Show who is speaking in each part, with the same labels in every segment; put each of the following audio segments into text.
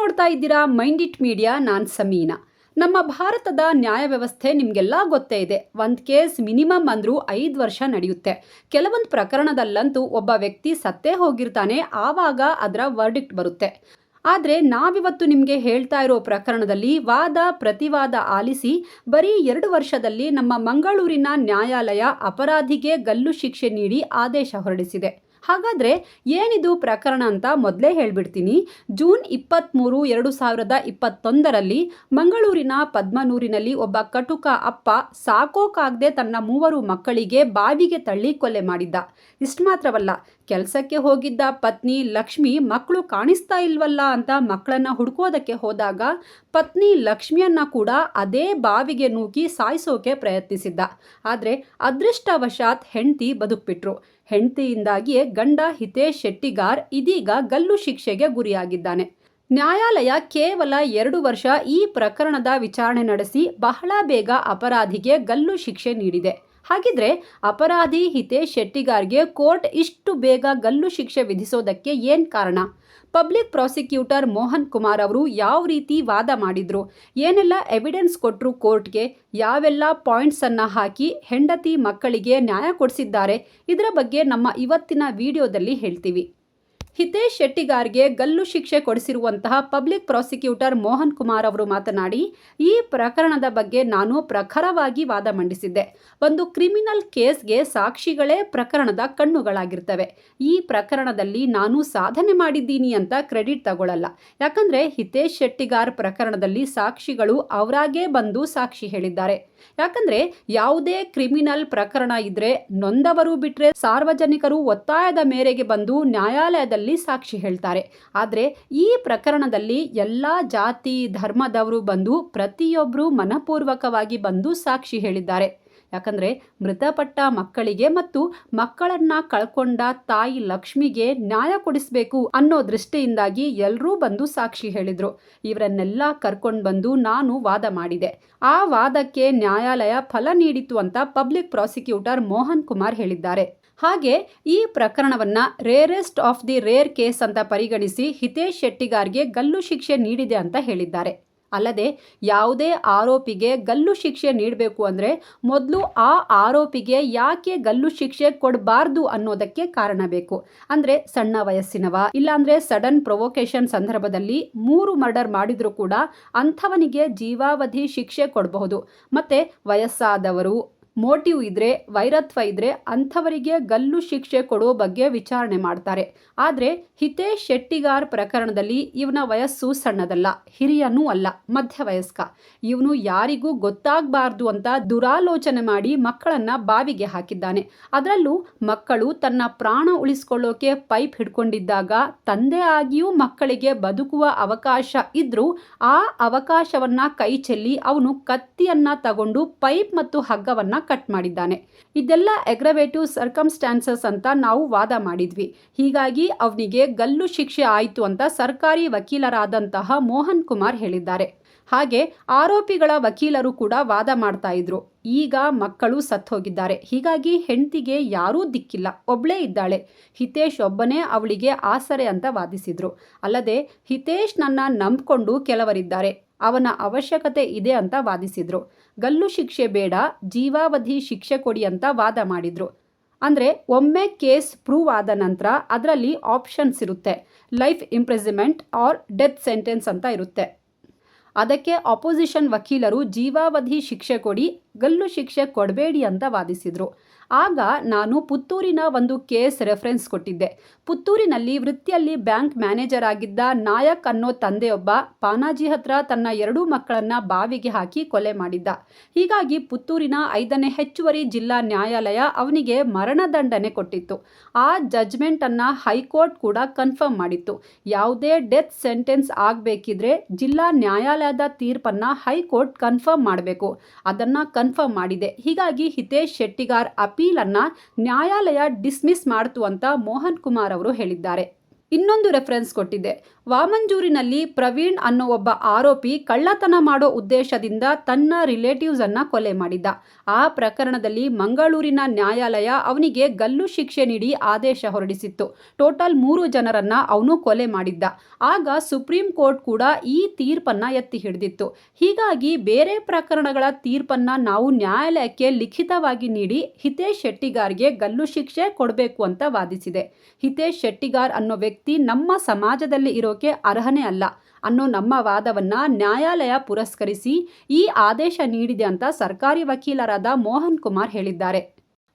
Speaker 1: ನೋಡ್ತಾ ಇದ್ದೀರಾ mind it media, ನಾನು ಸಮೀನಾ. ನಮ್ಮ ಭಾರತದ ನ್ಯಾಯ ವ್ಯವಸ್ಥೆ ನಿಮಗೆಲ್ಲ ಗೊತ್ತೇ ಇದೆ. ಒಂದು ಕೇಸ್ ಮಿನಿಮಮ್ ಅಂದರೂ ಐದು ವರ್ಷ ನಡೆಯುತ್ತೆ. ಕೆಲವೊಂದು ಪ್ರಕರಣದಲ್ಲಂತೂ ಒಬ್ಬ ವ್ಯಕ್ತಿ ಸತ್ತೇ ಹೋಗಿರ್ತಾನೆ, ಆವಾಗ ಅದರ ವರ್ಡಿಕ್ಟ್ ಬರುತ್ತೆ. ಆದರೆ ನಾವಿವತ್ತು ನಿಮಗೆ ಹೇಳ್ತಾ ಇರೋ ಪ್ರಕರಣದಲ್ಲಿ ವಾದ, ಪ್ರತಿವಾದ ಆಲಿಸಿ ಬರೀ ಎರಡು ವರ್ಷದಲ್ಲಿ ನಮ್ಮ ಮಂಗಳೂರಿನ ನ್ಯಾಯಾಲಯ ಅಪರಾಧಿಗೆ ಗಲ್ಲು ಶಿಕ್ಷೆ ನೀಡಿ ಆದೇಶ ಹೊರಡಿಸಿದೆ. ಹಾಗಾದರೆ ಏನಿದು ಪ್ರಕರಣ ಅಂತ ಮೊದಲೇ ಹೇಳಿಬಿಡ್ತೀನಿ. ಜೂನ್ ಇಪ್ಪತ್ತ್ಮೂರು ಎರಡು ಸಾವಿರದ ಇಪ್ಪತ್ತೊಂದರಲ್ಲಿ ಮಂಗಳೂರಿನ ಪದ್ಮನೂರಿನಲ್ಲಿ ಒಬ್ಬ ಕಟುಕ ಅಪ್ಪ ಸಾಕೋಕಾಗದೆ ತನ್ನ ಮೂವರು ಮಕ್ಕಳಿಗೆ ಬಾವಿಗೆ ತಳ್ಳಿ ಕೊಲೆ ಮಾಡಿದ್ದ. ಇಷ್ಟು ಮಾತ್ರವಲ್ಲ ಕೆಲಸಕ್ಕೆ ಹೋಗಿದ್ದ ಪತ್ನಿ ಲಕ್ಷ್ಮಿ ಮಕ್ಕಳು ಕಾಣಿಸ್ತಾ ಇಲ್ವಲ್ಲ ಅಂತ ಮಕ್ಕಳನ್ನ ಹುಡುಕೋದಕ್ಕೆ ಹೋದಾಗ ಪತ್ನಿ ಲಕ್ಷ್ಮಿಯನ್ನ ಕೂಡ ಅದೇ ಬಾವಿಗೆ ನೂಕಿ ಸಾಯಿಸೋಕೆ ಪ್ರಯತ್ನಿಸಿದ್ದ. ಆದರೆ ಅದೃಷ್ಟವಶಾತ್ ಹೆಂಡತಿ ಬದುಕ್ಬಿಟ್ರು. ಹೆಂಡತಿಯಿಂದಾಗಿಯೇ ಗಂಡ ಹಿತೇಶ್ ಶೆಟ್ಟಿಗಾರ್ ಇದೀಗ ಗಲ್ಲು ಶಿಕ್ಷೆಗೆ ಗುರಿಯಾಗಿದ್ದಾನೆ. ನ್ಯಾಯಾಲಯ ಕೇವಲ ಎರಡು ವರ್ಷ ಈ ಪ್ರಕರಣದ ವಿಚಾರಣೆ ನಡೆಸಿ ಬಹಳ ಬೇಗ ಅಪರಾಧಿಗೆ ಗಲ್ಲು ಶಿಕ್ಷೆ ನೀಡಿದೆ. ಹಾಗಿದ್ರೆ ಅಪರಾಧಿ ಹಿತೇಶ್ ಶೆಟ್ಟಿಗಾರ್ಗೆ ಕೋರ್ಟ್ ಇಷ್ಟು ಬೇಗ ಗಲ್ಲು ಶಿಕ್ಷೆ ವಿಧಿಸೋದಕ್ಕೆ ಏನು ಕಾರಣ? ಪಬ್ಲಿಕ್ ಪ್ರಾಸಿಕ್ಯೂಟರ್ ಮೋಹನ್ ಕುಮಾರ್ ಅವರು ಯಾವ ರೀತಿ ವಾದ ಮಾಡಿದ್ರು? ಏನೆಲ್ಲ ಎವಿಡೆನ್ಸ್ ಕೊಟ್ಟರು ಕೋರ್ಟ್ಗೆ? ಯಾವೆಲ್ಲ ಪಾಯಿಂಟ್ಸನ್ನು ಹಾಕಿ ಹೆಂಡತಿ ಮಕ್ಕಳಿಗೆ ನ್ಯಾಯ ಕೊಡಿಸಿದ್ದಾರೆ? ಇದರ ಬಗ್ಗೆ ನಮ್ಮ ಇವತ್ತಿನ ವಿಡಿಯೋದಲ್ಲಿ ಹೇಳ್ತೀವಿ. ಹಿತೇಶ್ ಶೆಟ್ಟಿಗಾರ್ಗೆ ಗಲ್ಲು ಶಿಕ್ಷೆ ಕೊಡಿಸಿರುವಂತಹ ಪಬ್ಲಿಕ್ ಪ್ರಾಸಿಕ್ಯೂಟರ್ ಮೋಹನ್ ಕುಮಾರ್ ಅವರು ಮಾತನಾಡಿ, ಈ ಪ್ರಕರಣದ ಬಗ್ಗೆ ನಾನು ಪ್ರಖರವಾಗಿ ವಾದ ಮಂಡಿಸಿದ್ದೆ. ಒಂದು ಕ್ರಿಮಿನಲ್ ಕೇಸ್ಗೆ ಸಾಕ್ಷಿಗಳೇ ಪ್ರಕರಣದ ಕಣ್ಣುಗಳಾಗಿರ್ತವೆ. ಈ ಪ್ರಕರಣದಲ್ಲಿ ನಾನು ಸಾಧನೆ ಮಾಡಿದ್ದೀನಿ ಅಂತ ಕ್ರೆಡಿಟ್ ತಗೊಳ್ಳಲ್ಲ ಯಾಕಂದ್ರೆ ಹಿತೇಶ್ ಶೆಟ್ಟಿಗಾರ್ ಪ್ರಕರಣದಲ್ಲಿ ಸಾಕ್ಷಿಗಳು ಅವರಾಗೇ ಬಂದು ಸಾಕ್ಷಿ ಹೇಳಿದ್ದಾರೆ. ಯಾಕಂದ್ರೆ ಯಾವುದೇ ಕ್ರಿಮಿನಲ್ ಪ್ರಕರಣ ಇದ್ರೆ ನೊಂದವರು ಬಿಟ್ರೆ ಸಾರ್ವಜನಿಕರು ಒತ್ತಾಯದ ಮೇರೆಗೆ ಬಂದು ನ್ಯಾಯಾಲಯದಲ್ಲಿ ಸಾಕ್ಷಿ ಹೇಳ್ತಾರೆ. ಆದರೆ ಈ ಪ್ರಕರಣದಲ್ಲಿ ಎಲ್ಲ ಜಾತಿ, ಧರ್ಮದವರು ಬಂದು ಪ್ರತಿಯೊಬ್ಬರು ಮನಪೂರ್ವಕವಾಗಿ ಬಂದು ಸಾಕ್ಷಿ ಹೇಳಿದ್ದಾರೆ. ಯಾಕಂದರೆ ಮೃತಪಟ್ಟ ಮಕ್ಕಳಿಗೆ ಮತ್ತು ಮಕ್ಕಳನ್ನ ಕಳ್ಕೊಂಡ ತಾಯಿ ಲಕ್ಷ್ಮಿಗೆ ನ್ಯಾಯ ಕೊಡಿಸಬೇಕು ಅನ್ನೋ ದೃಷ್ಟಿಯಿಂದಾಗಿ ಎಲ್ಲರೂ ಬಂದು ಸಾಕ್ಷಿ ಹೇಳಿದರು. ಇವರನ್ನೆಲ್ಲ ಕರ್ಕೊಂಡು ಬಂದು ನಾನು ವಾದ ಮಾಡಿದೆ. ಆ ವಾದಕ್ಕೆ ನ್ಯಾಯಾಲಯ ಫಲ ನೀಡಿತು ಅಂತ ಪಬ್ಲಿಕ್ ಪ್ರಾಸಿಕ್ಯೂಟರ್ ಮೋಹನ್ ಕುಮಾರ್ ಹೇಳಿದ್ದಾರೆ. ಹಾಗೆ ಈ ಪ್ರಕರಣವನ್ನ rarest of the rare case ಅಂತ ಪರಿಗಣಿಸಿ ಹಿತೇಶ್ ಶೆಟ್ಟಿಗಾರ್ಗೆ ಗಲ್ಲು ಶಿಕ್ಷೆ ನೀಡಿದೆ ಅಂತ ಹೇಳಿದ್ದಾರೆ. ಅಲ್ಲದೆ ಯಾವುದೇ ಆರೋಪಿಗೆ ಗಲ್ಲು ಶಿಕ್ಷೆ ನೀಡಬೇಕು ಅಂದರೆ ಮೊದಲು ಆ ಆರೋಪಿಗೆ ಯಾಕೆ ಗಲ್ಲು ಶಿಕ್ಷೆ ಕೊಡಬಾರ್ದು ಅನ್ನೋದಕ್ಕೆ ಕಾರಣ ಬೇಕು. ಅಂದರೆ ಸಣ್ಣ ವಯಸ್ಸಿನವ, ಇಲ್ಲಾಂದರೆ ಸಡನ್ ಪ್ರೊವೊಕೇಶನ್ ಸಂದರ್ಭದಲ್ಲಿ ಮೂರು ಮರ್ಡರ್ ಮಾಡಿದರೂ ಕೂಡ ಅಂಥವನಿಗೆ ಜೀವಾವಧಿ ಶಿಕ್ಷೆ ಕೊಡಬಹುದು. ಮತ್ತು ವಯಸ್ಸಾದವರು ಮೋಟಿವ್ ಇದ್ರೆ, ವೈರತ್ವ ಇದ್ರೆ ಅಂಥವರಿಗೆ ಗಲ್ಲು ಶಿಕ್ಷೆ ಕೊಡೋ ಬಗ್ಗೆ ವಿಚಾರಣೆ ಮಾಡ್ತಾರೆ. ಆದರೆ ಹಿತೇಶ್ ಶೆಟ್ಟಿಗಾರ್ ಪ್ರಕರಣದಲ್ಲಿ ಇವನ ವಯಸ್ಸು ಸಣ್ಣದಲ್ಲ, ಹಿರಿಯನೂ ಅಲ್ಲ, ಮಧ್ಯವಯಸ್ಕ. ಇವನು ಯಾರಿಗೂ ಗೊತ್ತಾಗಬಾರ್ದು ಅಂತ ದುರಾಲೋಚನೆ ಮಾಡಿ ಮಕ್ಕಳನ್ನ ಬಾವಿಗೆ ಹಾಕಿದ್ದಾನೆ. ಅದರಲ್ಲೂ ಮಕ್ಕಳು ತನ್ನ ಪ್ರಾಣ ಉಳಿಸ್ಕೊಳ್ಳೋಕೆ ಪೈಪ್ ಹಿಡ್ಕೊಂಡಿದ್ದಾಗ ತಂದೆ ಆಗಿಯೂ ಮಕ್ಕಳಿಗೆ ಬದುಕುವ ಅವಕಾಶ ಇದ್ರೂ ಆ ಅವಕಾಶವನ್ನ ಕೈ ಚೆಲ್ಲಿ ಅವನು ಕತ್ತಿಯನ್ನ ತಗೊಂಡು ಪೈಪ್ ಮತ್ತು ಹಗ್ಗವನ್ನ ಕಟ್ ಮಾಡಿದ್ದಾನೆ. ಇದೆಲ್ಲ ಎಗ್ರವೇಟಿವ್ ಸರ್ಕಮ್ಸ್ಟಾನ್ಸಸ್ ಅಂತ ನಾವು ವಾದ ಮಾಡಿದ್ವಿ. ಹೀಗಾಗಿ ಅವನಿಗೆ ಗಲ್ಲು ಶಿಕ್ಷೆ ಆಯಿತು ಅಂತ ಸರ್ಕಾರಿ ವಕೀಲರಾದಂತಹ ಮೋಹನ್ ಕುಮಾರ್ ಹೇಳಿದ್ದಾರೆ. ಹಾಗೆ ಆರೋಪಿಗಳ ವಕೀಲರು ಕೂಡ ವಾದ ಮಾಡ್ತಾ ಇದ್ರು. ಈಗ ಮಕ್ಕಳು ಸತ್ತೋಗಿದ್ದಾರೆ. ಹೀಗಾಗಿ ಹೆಂಡತಿಗೆ ಯಾರೂ ದಿಕ್ಕಿಲ್ಲ. ಒಬ್ಳೇ ಇದ್ದಾಳೆ. ಹಿತೇಶ್ ಒಬ್ಬನೇ ಅವಳಿಗೆ ಆಸರೆ ಅಂತ ವಾದಿಸಿದ್ರು. ಅಲ್ಲದೆ ಹಿತೇಶ್ ನನ್ನ ನಂಬ್ಕೊಂಡು ಕೆಲವರಿದ್ದಾರೆ. ಅವನ ಅವಶ್ಯಕತೆ ಇದೆ ಅಂತ ವಾದಿಸಿದ್ರು. ಗಲ್ಲು ಶಿಕ್ಷೆ ಬೇಡ, ಜೀವಾವಧಿ ಶಿಕ್ಷೆ ಕೊಡಿ ಅಂತ ವಾದ ಮಾಡಿದ್ರು. ಅಂದರೆ ಒಮ್ಮೆ ಕೇಸ್ ಪ್ರೂವ್ ಆದ ನಂತರ ಅದರಲ್ಲಿ ಆಪ್ಷನ್ಸ್ ಇರುತ್ತೆ. Life imprisonment or death sentence ಅಂತ ಇರುತ್ತೆ. ಅದಕ್ಕೆ ಅಪೋಸಿಷನ್ ವಕೀಲರು ಜೀವಾವಧಿ ಶಿಕ್ಷೆ ಕೊಡಿ, ಗಲ್ಲು ಶಿಕ್ಷೆ ಕೊಡಬೇಡಿ ಅಂತ ವಾದಿಸಿದರು. ಆಗ ನಾನು ಪುತ್ತೂರಿನ ಒಂದು ಕೇಸ್ ರೆಫರೆನ್ಸ್ ಕೊಟ್ಟಿದ್ದೆ. ಪುತ್ತೂರಿನಲ್ಲಿ ವೃತ್ತಿಯಲ್ಲಿ ಬ್ಯಾಂಕ್ ಮ್ಯಾನೇಜರ್ ಆಗಿದ್ದ ನಾಯಕ್ ಅನ್ನೋ ತಂದೆಯೊಬ್ಬ ಪಾನಾಜಿ ಹತ್ರ ತನ್ನ ಎರಡೂ ಮಕ್ಕಳನ್ನ ಬಾವಿಗೆ ಹಾಕಿ ಕೊಲೆ ಮಾಡಿದ್ದ. ಹೀಗಾಗಿ ಪುತ್ತೂರಿನ ಐದನೇ ಹೆಚ್ಚುವರಿ ಜಿಲ್ಲಾ ನ್ಯಾಯಾಲಯ ಅವನಿಗೆ ಮರಣದಂಡನೆ ಕೊಟ್ಟಿತ್ತು. ಆ ಜಜ್ಮೆಂಟನ್ನು ಹೈಕೋರ್ಟ್ ಕೂಡ ಕನ್ಫರ್ಮ್ ಮಾಡಿತ್ತು. ಯಾವುದೇ ಡೆತ್ ಸೆಂಟೆನ್ಸ್ ಆಗಬೇಕಿದ್ರೆ ಜಿಲ್ಲಾ ನ್ಯಾಯಾಲಯದ ತೀರ್ಪನ್ನು ಹೈಕೋರ್ಟ್ ಕನ್ಫರ್ಮ್ ಮಾಡಬೇಕು. ಅದನ್ನು ಕನ್ಫರ್ಮ್ ಮಾಡಿದೆ. ಹೀಗಾಗಿ ಹಿತೇಶ್ ಶೆಟ್ಟಿಗಾರ್ ಅಪೀಲನ್ನು ನ್ಯಾಯಾಲಯ ಡಿಸ್ಮಿಸ್ ಮಾಡ್ತು ಅಂತ ಮೋಹನ್ ಕುಮಾರ್ ಅವರು ಹೇಳಿದ್ದಾರೆ. ಇನ್ನೊಂದು ರೆಫರೆನ್ಸ್ ಕೊಟ್ಟಿದ್ದೆ. ವಾಮಂಜೂರಿನಲ್ಲಿ ಪ್ರವೀಣ್ ಅನ್ನೋ ಒಬ್ಬ ಆರೋಪಿ ಕಳ್ಳತನ ಮಾಡೋ ಉದ್ದೇಶದಿಂದ ತನ್ನ ರಿಲೇಟಿವ್ಸ್ ಅನ್ನ ಕೊಲೆ ಮಾಡಿದ್ದ. ಆ ಪ್ರಕರಣದಲ್ಲಿ ಮಂಗಳೂರಿನ ನ್ಯಾಯಾಲಯ ಅವನಿಗೆ ಗಲ್ಲು ಶಿಕ್ಷೆ ನೀಡಿ ಆದೇಶ ಹೊರಡಿಸಿತ್ತು. ಟೋಟಲ್ ಮೂರು ಜನರನ್ನ ಅವನು ಕೊಲೆ ಮಾಡಿದ್ದ. ಆಗ ಸುಪ್ರೀಂ ಕೋರ್ಟ್ ಕೂಡ ಈ ತೀರ್ಪನ್ನ ಎತ್ತಿ ಹಿಡಿದಿತ್ತು. ಹೀಗಾಗಿ ಬೇರೆ ಪ್ರಕರಣಗಳ ತೀರ್ಪನ್ನ ನಾವು ನ್ಯಾಯಾಲಯಕ್ಕೆ ಲಿಖಿತವಾಗಿ ನೀಡಿ ಹಿತೇಶ್ ಶೆಟ್ಟಿಗಾರ್ಗೆ ಗಲ್ಲು ಶಿಕ್ಷೆ ಕೊಡಬೇಕು ಅಂತ ವಾದಿಸಿದೆ. ಹಿತೇಶ್ ಶೆಟ್ಟಿಗಾರ್ ಅನ್ನೋ ವ್ಯಕ್ತಿ ನಮ್ಮ ಸಮಾಜದಲ್ಲಿ ಇರೋಕೆ ಅರ್ಹನೇ ಅಲ್ಲ ಅನ್ನೋ ನಮ್ಮ ವಾದವನ್ನ ನ್ಯಾಯಾಲಯ ಪುರಸ್ಕರಿಸಿ ಈ ಆದೇಶ ನೀಡಿದೆ ಅಂತ ಸರ್ಕಾರಿ ವಕೀಲರಾದ ಮೋಹನ್ ಕುಮಾರ್ ಹೇಳಿದ್ದಾರೆ.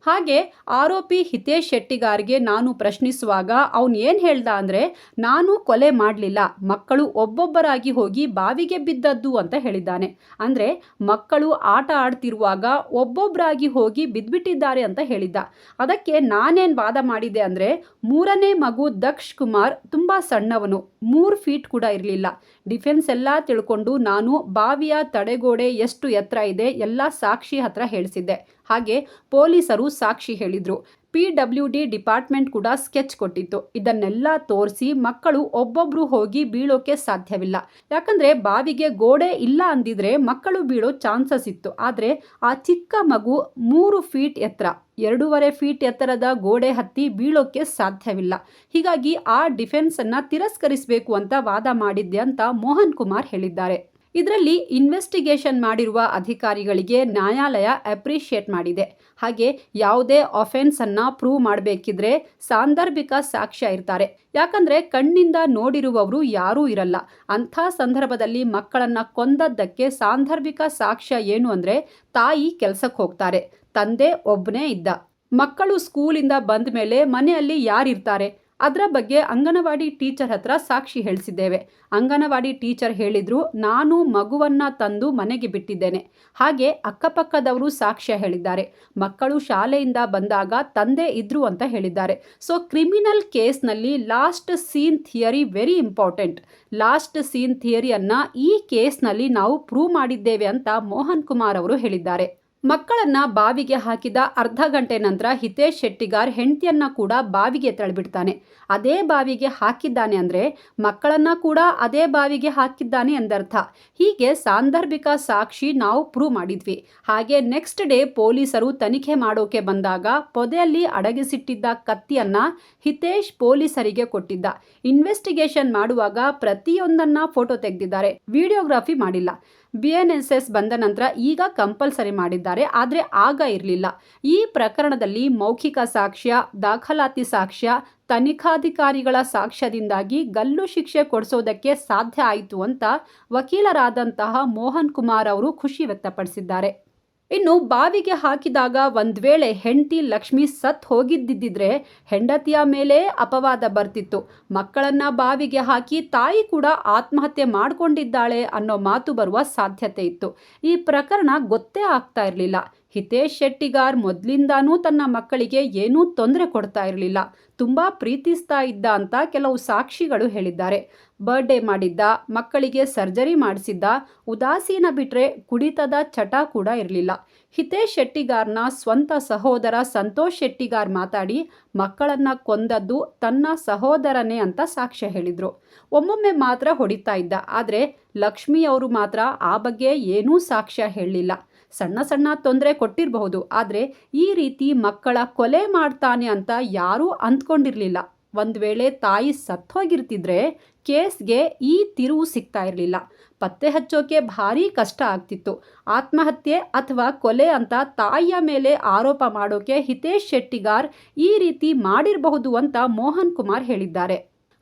Speaker 1: ಹಾಗೆ ಆರೋಪಿ ಹಿತೇಶ್ ಶೆಟ್ಟಿಗಾರ್ಗೆ ನಾನು ಪ್ರಶ್ನಿಸುವಾಗ ಅವನು ಏನು ಹೇಳ್ದ ಅಂದರೆ, ನಾನು ಕೊಲೆ ಮಾಡಲಿಲ್ಲ, ಮಕ್ಕಳು ಒಬ್ಬೊಬ್ಬರಾಗಿ ಹೋಗಿ ಬಾವಿಗೆ ಬಿದ್ದದ್ದು ಅಂತ ಹೇಳಿದ್ದಾನೆ. ಅಂದರೆ, ಮಕ್ಕಳು ಆಟ ಆಡ್ತಿರುವಾಗ ಒಬ್ಬೊಬ್ಬರಾಗಿ ಹೋಗಿ ಬಿದ್ದುಬಿಟ್ಟಿದ್ದಾರೆ ಅಂತ ಹೇಳಿದ್ದ. ಅದಕ್ಕೆ ನಾನೇನು ವಾದ ಮಾಡಿದೆ ಅಂದರೆ, ಮೂರನೇ ಮಗು ದಕ್ಷ್ ಕುಮಾರ್ ತುಂಬ ಸಣ್ಣವನು, ಮೂರು ಫೀಟ್ ಕೂಡ ಇರಲಿಲ್ಲ. ಡಿಫೆನ್ಸ್ ಎಲ್ಲ ತಿಳ್ಕೊಂಡು ನಾನು ಬಾವಿಯ ತಡೆಗೋಡೆ ಎಷ್ಟು ಎತ್ತರ ಇದೆ ಎಲ್ಲ ಸಾಕ್ಷಿ ಹತ್ರ ಹೇಳಿಸಿದ್ದೆ. ಹಾಗೆ ಪೊಲೀಸರು ಸಾಕ್ಷಿ ಹೇಳಿದರು. ಪಿ ಡಬ್ಲ್ಯೂ ಡಿ ಡಿಪಾರ್ಟ್ಮೆಂಟ್ ಕೂಡ ಸ್ಕೆಚ್ ಕೊಟ್ಟಿತ್ತು. ಇದನ್ನೆಲ್ಲ ತೋರಿಸಿ ಮಕ್ಕಳು ಒಬ್ಬೊಬ್ರು ಹೋಗಿ ಬೀಳೋಕೆ ಸಾಧ್ಯವಿಲ್ಲ. ಯಾಕಂದ್ರೆ ಬಾವಿಗೆ ಗೋಡೆ ಇಲ್ಲ ಅಂದಿದ್ರೆ ಮಕ್ಕಳು ಬೀಳೋ ಚಾನ್ಸಸ್ ಇತ್ತು. ಆದರೆ ಆ ಚಿಕ್ಕ ಮಗು ಮೂರು ಫೀಟ್ ಎತ್ತರ, ಎರಡೂವರೆ ಫೀಟ್ ಎತ್ತರದ ಗೋಡೆ ಹತ್ತಿ ಬೀಳೋಕೆ ಸಾಧ್ಯವಿಲ್ಲ. ಹೀಗಾಗಿ ಆ ಡಿಫೆನ್ಸನ್ನು ತಿರಸ್ಕರಿಸಬೇಕು ಅಂತ ವಾದ ಮಾಡಿದ್ದೆ ಅಂತ ಮೋಹನ್ ಕುಮಾರ್ ಹೇಳಿದ್ದಾರೆ. ಇದರಲ್ಲಿ ಇನ್ವೆಸ್ಟಿಗೇಷನ್ ಮಾಡಿರುವ ಅಧಿಕಾರಿಗಳಿಗೆ ನ್ಯಾಯಾಲಯ ಅಪ್ರಿಷಿಯೇಟ್ ಮಾಡಿದೆ. ಹಾಗೆ ಯಾವುದೇ ಅಫೆನ್ಸನ್ನು ಪ್ರೂವ್ ಮಾಡಬೇಕಿದ್ರೆ ಸಾಂದರ್ಭಿಕ ಸಾಕ್ಷ್ಯ ಇರ್ತಾರೆ. ಯಾಕಂದ್ರೆ ಕಣ್ಣಿಂದ ನೋಡಿರುವವರು ಯಾರೂ ಇರಲ್ಲ. ಅಂಥ ಸಂದರ್ಭದಲ್ಲಿ ಮಕ್ಕಳನ್ನು ಕೊಂದದ್ದಕ್ಕೆ ಸಾಂದರ್ಭಿಕ ಸಾಕ್ಷ್ಯ ಏನು ಅಂದರೆ ತಾಯಿ ಕೆಲಸಕ್ಕೆ ಹೋಗ್ತಾರೆ. ತಂದೆ ಒಬ್ಬನೇ ಇದ್ದ. ಮಕ್ಕಳು ಸ್ಕೂಲಿಂದ ಬಂದ ಮೇಲೆ ಮನೆಯಲ್ಲಿ ಯಾರಿರ್ತಾರೆ? ಅದರ ಬಗ್ಗೆ ಅಂಗನವಾಡಿ ಟೀಚರ್ ಹತ್ರ ಸಾಕ್ಷಿ ಹೇಳಿಸಿದ್ದೇವೆ. ಅಂಗನವಾಡಿ ಟೀಚರ್ ಹೇಳಿದ್ರು, ನಾನು ಮಗುವನ್ನ ತಂದು ಮನೆಗೆ ಬಿಟ್ಟಿದ್ದೇನೆ. ಹಾಗೆ ಅಕ್ಕಪಕ್ಕದವರು ಸಾಕ್ಷ್ಯ ಹೇಳಿದ್ದಾರೆ. ಮಕ್ಕಳು ಶಾಲೆಯಿಂದ ಬಂದಾಗ ತಂದೆ ಇದ್ರು ಅಂತ ಹೇಳಿದ್ದಾರೆ. ಸೊ ಕ್ರಿಮಿನಲ್ ಕೇಸ್ನಲ್ಲಿ last scene theory very important last scene ಥಿಯರಿಯನ್ನು ಈ ಕೇಸ್ನಲ್ಲಿ ನಾವು ಪ್ರೂವ್ ಮಾಡಿದ್ದೇವೆ ಅಂತ ಮೋಹನ್ ಕುಮಾರ್ ಅವರು ಹೇಳಿದ್ದಾರೆ. ಮಕ್ಕಳನ್ನ ಬಾವಿಗೆ ಹಾಕಿದ ಅರ್ಧ ಗಂಟೆ ನಂತರ ಹಿತೇಶ್ ಶೆಟ್ಟಿಗಾರ್ ಹೆಂಡತಿಯನ್ನ ಕೂಡ ಬಾವಿಗೆ ತಳ್ಳಿಬಿಡ್ತಾನೆ. ಅದೇ ಬಾವಿಗೆ ಹಾಕಿದ್ದಾನೆ ಅಂದ್ರೆ ಮಕ್ಕಳನ್ನ ಕೂಡ ಅದೇ ಬಾವಿಗೆ ಹಾಕಿದ್ದಾನೆ ಎಂದರ್ಥ. ಹೀಗೆ ಸಾಂದರ್ಭಿಕ ಸಾಕ್ಷಿ ನಾವು ಪ್ರೂವ್ ಮಾಡಿದ್ವಿ. ಹಾಗೆ ನೆಕ್ಸ್ಟ್ ಡೇ ಪೊಲೀಸರು ತನಿಖೆ ಮಾಡೋಕೆ ಬಂದಾಗ ಪೊದೆಯಲ್ಲಿ ಅಡಗಿಸಿಟ್ಟಿದ್ದ ಕತ್ತಿಯನ್ನ ಹಿತೇಶ್ ಪೊಲೀಸರಿಗೆ ಕೊಟ್ಟಿದ್ದ. ಇನ್ವೆಸ್ಟಿಗೇಷನ್ ಮಾಡುವಾಗ ಪ್ರತಿಯೊಂದನ್ನ ಫೋಟೋ ತೆಗೆದಿದ್ದಾರೆ. ವಿಡಿಯೋಗ್ರಫಿ ಮಾಡಿಲ್ಲ. ಬಿ ಎನ್ ಎಸ್ ಎಸ್ ಬಂದ ನಂತರ ಈಗ ಕಂಪಲ್ಸರಿ ಮಾಡಿದ್ದಾರೆ, ಆದರೆ ಆಗ ಇರಲಿಲ್ಲ. ಈ ಪ್ರಕರಣದಲ್ಲಿ ಮೌಖಿಕ ಸಾಕ್ಷ್ಯ, ದಾಖಲಾತಿ ಸಾಕ್ಷ್ಯ, ತನಿಖಾಧಿಕಾರಿಗಳ ಸಾಕ್ಷ್ಯದಿಂದಾಗಿ ಗಲ್ಲು ಶಿಕ್ಷೆ ಕೊಡಿಸೋದಕ್ಕೆ ಸಾಧ್ಯ ಆಯಿತು ಅಂತ ವಕೀಲರಾದಂತಹ ಮೋಹನ್ ಕುಮಾರ್ ಅವರು ಖುಷಿ ವ್ಯಕ್ತಪಡಿಸಿದ್ದಾರೆ. ಇನ್ನು ಬಾವಿಗೆ ಹಾಕಿದಾಗ ಒಂದು ವೇಳೆ ಹೆಂಡತಿ ಲಕ್ಷ್ಮಿ ಸತ್ ಹೋಗಿದ್ದಿದ್ರೆ ಹೆಂಡತಿಯ ಮೇಲೆ ಅಪವಾದ ಬರ್ತಿತ್ತು. ಮಕ್ಕಳನ್ನ ಬಾವಿಗೆ ಹಾಕಿ ತಾಯಿ ಕೂಡ ಆತ್ಮಹತ್ಯೆ ಮಾಡ್ಕೊಂಡಿದ್ದಾಳೆ ಅನ್ನೋ ಮಾತು ಬರುವ ಸಾಧ್ಯತೆ ಇತ್ತು. ಈ ಪ್ರಕರಣ ಗೊತ್ತೇ ಆಗ್ತಾ ಇರಲಿಲ್ಲ. ಹಿತೇಶ್ ಶೆಟ್ಟಿಗಾರ್ ಮೊದಲಿಂದಾನೂ ತನ್ನ ಮಕ್ಕಳಿಗೆ ಏನೂ ತೊಂದರೆ ಕೊಡ್ತಾ ಇರಲಿಲ್ಲ. ತುಂಬ ಪ್ರೀತಿಸ್ತಾ ಇದ್ದ ಅಂತ ಕೆಲವು ಸಾಕ್ಷಿಗಳು ಹೇಳಿದ್ದಾರೆ. ಬರ್ಡೇ ಮಾಡಿದ್ದ, ಮಕ್ಕಳಿಗೆ ಸರ್ಜರಿ ಮಾಡಿಸಿದ್ದ, ಉದಾಸೀನ ಬಿಟ್ಟರೆ ಕುಡಿತದ ಚಟ ಕೂಡ ಇರಲಿಲ್ಲ. ಹಿತೇಶ್ ಶೆಟ್ಟಿಗಾರ್ನ ಸ್ವಂತ ಸಹೋದರ ಸಂತೋಷ್ ಶೆಟ್ಟಿಗಾರ್ ಮಾತಾಡಿ, ಮಕ್ಕಳನ್ನ ಕೊಂದದ್ದು ತನ್ನ ಸಹೋದರನೇ ಅಂತ ಸಾಕ್ಷ್ಯ ಹೇಳಿದ್ರು. ಒಮ್ಮೊಮ್ಮೆ ಮಾತ್ರ ಹೊಡಿತಾ ಇದ್ದ, ಆದರೆ ಲಕ್ಷ್ಮಿ ಅವರು ಮಾತ್ರ ಆ ಬಗ್ಗೆ ಏನೂ ಸಾಕ್ಷ್ಯ ಹೇಳಲಿಲ್ಲ. ಸಣ್ಣ ಸಣ್ಣ ತೊಂದರೆ ಕೊಟ್ಟಿರಬಹುದು, ಆದರೆ ಈ ರೀತಿ ಮಕ್ಕಳ ಕೊಲೆ ಮಾಡ್ತಾನೆ ಅಂತ ಯಾರೂ ಅಂದ್ಕೊಂಡಿರಲಿಲ್ಲ. ಒಂದು ವೇಳೆ ತಾಯಿ ಸತ್ತೋಗಿರ್ತಿದ್ರೆ ಕೇಸ್ಗೆ ಈ ತಿರುವು ಸಿಗ್ತಾ ಇರಲಿಲ್ಲ. ಪತ್ತೆ ಹಚ್ಚೋಕೆ ಭಾರಿ ಕಷ್ಟ ಆಗ್ತಿತ್ತು. ಆತ್ಮಹತ್ಯೆ ಅಥವಾ ಕೊಲೆ ಅಂತ ತಾಯಿಯ ಮೇಲೆ ಆರೋಪ ಮಾಡೋಕೆ ಹಿತೇಶ್ ಶೆಟ್ಟಿಗಾರ್ ಈ ರೀತಿ ಮಾಡಿರಬಹುದು ಅಂತ ಮೋಹನ್ ಕುಮಾರ್ ಹೇಳಿದ್ದಾರೆ.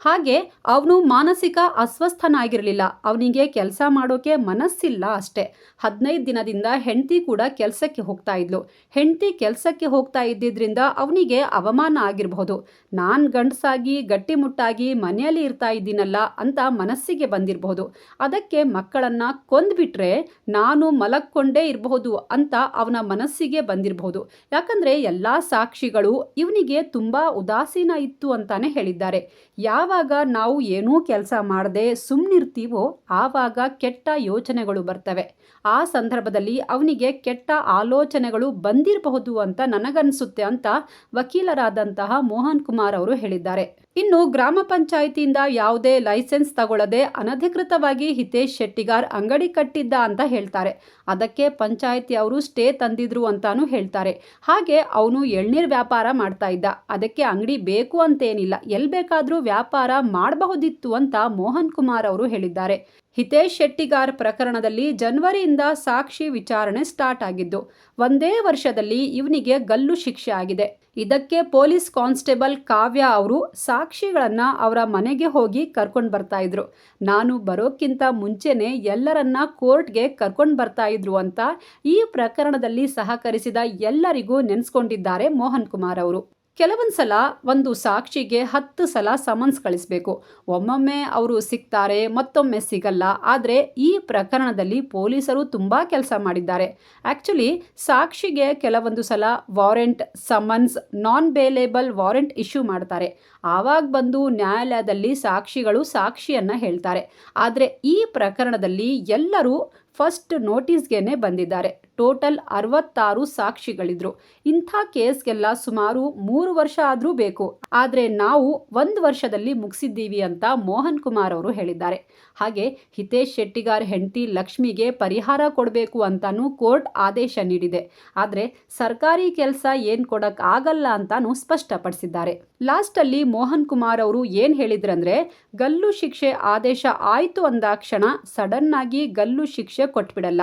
Speaker 1: ಹಾಗೆ ಅವನು ಮಾನಸಿಕ ಅಸ್ವಸ್ಥನಾಗಿರಲಿಲ್ಲ. ಅವನಿಗೆ ಕೆಲಸ ಮಾಡೋಕೆ ಮನಸ್ಸಿಲ್ಲ ಅಷ್ಟೇ. ಹದಿನೈದು ದಿನದಿಂದ ಹೆಂಡತಿ ಕೂಡ ಕೆಲಸಕ್ಕೆ ಹೋಗ್ತಾ ಇದ್ಲು. ಹೆಂಡತಿ ಕೆಲಸಕ್ಕೆ ಹೋಗ್ತಾ ಇದ್ದಿದ್ರಿಂದ ಅವನಿಗೆ ಅವಮಾನ ಆಗಿರಬಹುದು. ನಾನು ಗಂಡಸಾಗಿ, ಗಟ್ಟಿಮುಟ್ಟಾಗಿ ಮನೆಯಲ್ಲಿ ಇರ್ತಾ ಇದ್ದೀನಲ್ಲ ಅಂತ ಮನಸ್ಸಿಗೆ ಬಂದಿರಬಹುದು. ಅದಕ್ಕೆ ಮಕ್ಕಳನ್ನ ಕೊಂದ್ಬಿಟ್ರೆ ನಾನು ಮಲಕ್ಕೊಂಡೇ ಇರಬಹುದು ಅಂತ ಅವನ ಮನಸ್ಸಿಗೆ ಬಂದಿರಬಹುದು. ಯಾಕಂದ್ರೆ ಎಲ್ಲ ಸಾಕ್ಷಿಗಳು ಇವನಿಗೆ ತುಂಬಾ ಉದಾಸೀನ ಇತ್ತು ಅಂತಾನೆ ಹೇಳಿದ್ದಾರೆ. ಯಾವ ಯಾವಾಗ ನಾವು ಏನೂ ಕೆಲಸ ಮಾಡದೆ ಸುಮ್ಮನಿರ್ತೀವೋ ಆವಾಗ ಕೆಟ್ಟ ಯೋಚನೆಗಳು ಬರ್ತವೆ. ಆ ಸಂದರ್ಭದಲ್ಲಿ ಅವನಿಗೆ ಕೆಟ್ಟ ಆಲೋಚನೆಗಳು ಬಂದಿರಬಹುದು ಅಂತ ನನಗನ್ಸುತ್ತೆ ಅಂತ ವಕೀಲರಾದಂತಹ ಮೋಹನ್ ಕುಮಾರ್ ಅವರು ಹೇಳಿದ್ದಾರೆ. ಇನ್ನು ಗ್ರಾಮ ಪಂಚಾಯಿತಿಯಿಂದ ಯಾವುದೇ ಲೈಸೆನ್ಸ್ ತಗೊಳ್ಳದೆ ಅನಧಿಕೃತವಾಗಿ ಹಿತೇಶ್ ಶೆಟ್ಟಿಗಾರ್ ಅಂಗಡಿ ಕಟ್ಟಿದ್ದ ಅಂತ ಹೇಳ್ತಾರೆ. ಅದಕ್ಕೆ ಪಂಚಾಯಿತಿ ಅವರು ಸ್ಟೇ ತಂದಿದ್ರು ಅಂತಾನು ಹೇಳ್ತಾರೆ. ಹಾಗೆ ಅವನು ಎಳ್ನೀರು ವ್ಯಾಪಾರ ಮಾಡ್ತಾ ಇದ್ದ. ಅದಕ್ಕೆ ಅಂಗಡಿ ಬೇಕು ಅಂತೇನಿಲ್ಲ. ಎಲ್ಲಿ ಬೇಕಾದರೂ ವ್ಯಾಪಾರ ಮಾಡಬಹುದಿತ್ತು ಅಂತ ಮೋಹನ್ ಕುಮಾರ್ ಅವರು ಹೇಳಿದ್ದಾರೆ. ಹಿತೇಶ್ ಶೆಟ್ಟಿಗಾರ್ ಪ್ರಕರಣದಲ್ಲಿ ಜನವರಿಯಿಂದ ಸಾಕ್ಷಿ ವಿಚಾರಣೆ ಸ್ಟಾರ್ಟ್ ಆಗಿದ್ದು, ಒಂದೇ ವರ್ಷದಲ್ಲಿ ಇವನಿಗೆ ಗಲ್ಲು ಶಿಕ್ಷೆ ಆಗಿದೆ. ಇದಕ್ಕೆ ಪೊಲೀಸ್ ಕಾನ್ಸ್ಟೇಬಲ್ ಕಾವ್ಯ ಅವರು ಸಾಕ್ಷಿಗಳನ್ನ ಅವರ ಮನೆಗೆ ಹೋಗಿ ಕರ್ಕೊಂಡು ಬರ್ತಾ ಇದ್ರು. ನಾನು ಬರೋಕ್ಕಿಂತ ಮುಂಚೆನೆ ಎಲ್ಲರನ್ನ ಕೋರ್ಟ್ಗೆ ಕರ್ಕೊಂಡು ಬರ್ತಾ ಇದ್ರು ಅಂತ ಈ ಪ್ರಕರಣದಲ್ಲಿ ಸಹಕರಿಸಿದ ಎಲ್ಲರಿಗೂ ನೆನೆಸ್ಕೊಂಡಿದ್ದಾರೆ ಮೋಹನ್ ಕುಮಾರ್ ಅವರು. ಕೆಲವೊಂದು ಸಲ ಒಂದು ಸಾಕ್ಷಿಗೆ ಹತ್ತು ಸಲ ಸಮನ್ಸ್ ಕಳಿಸ್ಬೇಕು. ಒಮ್ಮೊಮ್ಮೆ ಅವರು ಸಿಗ್ತಾರೆ, ಮತ್ತೊಮ್ಮೆ ಸಿಗಲ್ಲ. ಆದರೆ ಈ ಪ್ರಕರಣದಲ್ಲಿ ಪೊಲೀಸರು ತುಂಬ ಕೆಲಸ ಮಾಡಿದ್ದಾರೆ. ಆ್ಯಕ್ಚುಲಿ ಸಾಕ್ಷಿಗೆ ಕೆಲವೊಂದು ಸಲ warrant summons non bailable warrant issue ಮಾಡ್ತಾರೆ. ಆವಾಗ ಬಂದು ನ್ಯಾಯಾಲಯದಲ್ಲಿ ಸಾಕ್ಷಿಗಳು ಸಾಕ್ಷಿಯನ್ನು ಹೇಳ್ತಾರೆ. ಆದರೆ ಈ ಪ್ರಕರಣದಲ್ಲಿ ಎಲ್ಲರೂ ಫಸ್ಟ್ ನೋಟಿಸ್ಗೆನೆ ಬಂದಿದ್ದಾರೆ. ಟೋಟಲ್ ಅರವತ್ತಾರು ಸಾಕ್ಷಿಗಳಿದ್ರು. ಇಂಥ ಕೇಸ್ಗೆಲ್ಲ ಸುಮಾರು ಮೂರು ವರ್ಷ ಆದರೂ ಬೇಕು. ಆದರೆ ನಾವು ಒಂದು ವರ್ಷದಲ್ಲಿ ಮುಗಿಸಿದ್ದೀವಿ ಅಂತ ಮೋಹನ್ ಕುಮಾರ್ ಅವರು ಹೇಳಿದ್ದಾರೆ. ಹಾಗೆ ಹಿತೇಶ್ ಶೆಟ್ಟಿಗಾರ್ ಹೆಂಡತಿ ಲಕ್ಷ್ಮಿಗೆ ಪರಿಹಾರ ಕೊಡಬೇಕು ಅಂತಾನೂ ಕೋರ್ಟ್ ಆದೇಶ ನೀಡಿದೆ. ಆದರೆ ಸರ್ಕಾರಿ ಕೆಲಸ ಏನು ಕೊಡಕ್ ಆಗಲ್ಲ ಅಂತಾನೂ ಸ್ಪಷ್ಟಪಡಿಸಿದ್ದಾರೆ. ಲಾಸ್ಟಲ್ಲಿ ಮೋಹನ್ ಕುಮಾರ್ ಅವರು ಏನು ಹೇಳಿದ್ರಂದ್ರೆ, ಗಲ್ಲು ಶಿಕ್ಷೆ ಆದೇಶ ಆಯಿತು ಅಂದಾಕ್ಷಣ ಸಡನ್ ಆಗಿ ಗಲ್ಲು ಶಿಕ್ಷೆ ಕೊಟ್ಬಿಡಲ್ಲ.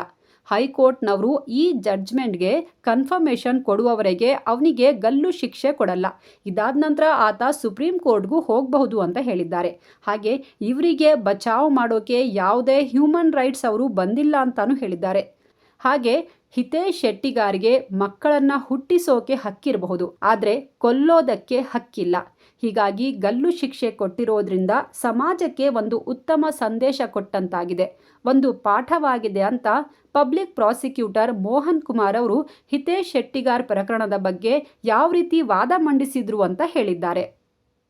Speaker 1: ಹೈಕೋರ್ಟ್ನವರು ಈ ಜಡ್ಜ್ಮೆಂಟ್ಗೆ ಕನ್ಫರ್ಮೇಷನ್ ಕೊಡುವವರೆಗೆ ಅವನಿಗೆ ಗಲ್ಲು ಶಿಕ್ಷೆ ಕೊಡಲ್ಲ. ಇದಾದ ನಂತರ ಆತ ಸುಪ್ರೀಂ ಕೋರ್ಟ್ಗೂ ಹೋಗಬಹುದು ಅಂತ ಹೇಳಿದ್ದಾರೆ. ಹಾಗೆ ಇವರಿಗೆ ಬಚಾವ್ ಮಾಡೋಕೆ ಯಾವುದೇ ಹ್ಯೂಮನ್ ರೈಟ್ಸ್ ಅವರು ಬಂದಿಲ್ಲ ಅಂತಾನೂ ಹೇಳಿದ್ದಾರೆ. ಹಾಗೆ ಹಿತೇಶ್ ಶೆಟ್ಟಿಗಾರಿಗೆ ಮಕ್ಕಳನ್ನು ಹುಟ್ಟಿಸೋಕೆ ಹಕ್ಕಿರಬಹುದು. ಆದರೆ ಕೊಲ್ಲೋದಕ್ಕೆ ಹಕ್ಕಿಲ್ಲ. ಹೀಗಾಗಿ ಗಲ್ಲು ಶಿಕ್ಷೆ ಕೊಟ್ಟಿರೋದ್ರಿಂದ ಸಮಾಜಕ್ಕೆ ಒಂದು ಉತ್ತಮ ಸಂದೇಶ ಕೊಟ್ಟಂತಾಗಿದೆ. ಒಂದು ಪಾಠವಾಗಿದೆ ಅಂತ ಪಬ್ಲಿಕ್ ಪ್ರಾಸಿಕ್ಯೂಟರ್ ಮೋಹನ್ ಕುಮಾರ್ ಅವರು ಹಿತೇಶ್ ಶೆಟ್ಟಿಗಾರ್ ಪ್ರಕರಣದ ಬಗ್ಗೆ ಯಾವ ರೀತಿ ವಾದ ಮಂಡಿಸಿದ್ರು ಅಂತ ಹೇಳಿದ್ದಾರೆ.